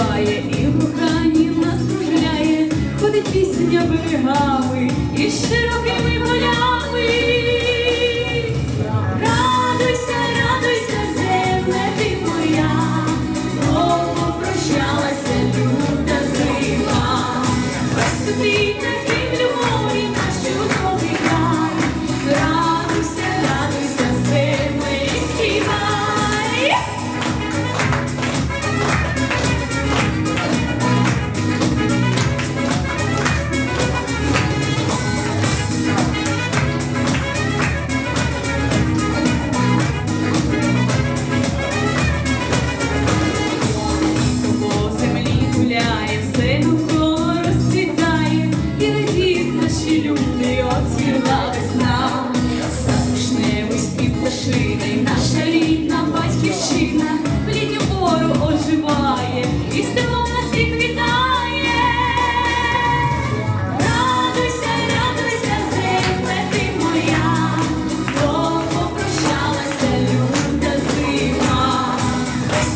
співає, і в коханні нас кружляє, ходить пісня берегами і широкими полями. Радуйся, радуйся, земле ти моя, довго прощалася люта зима.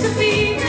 to be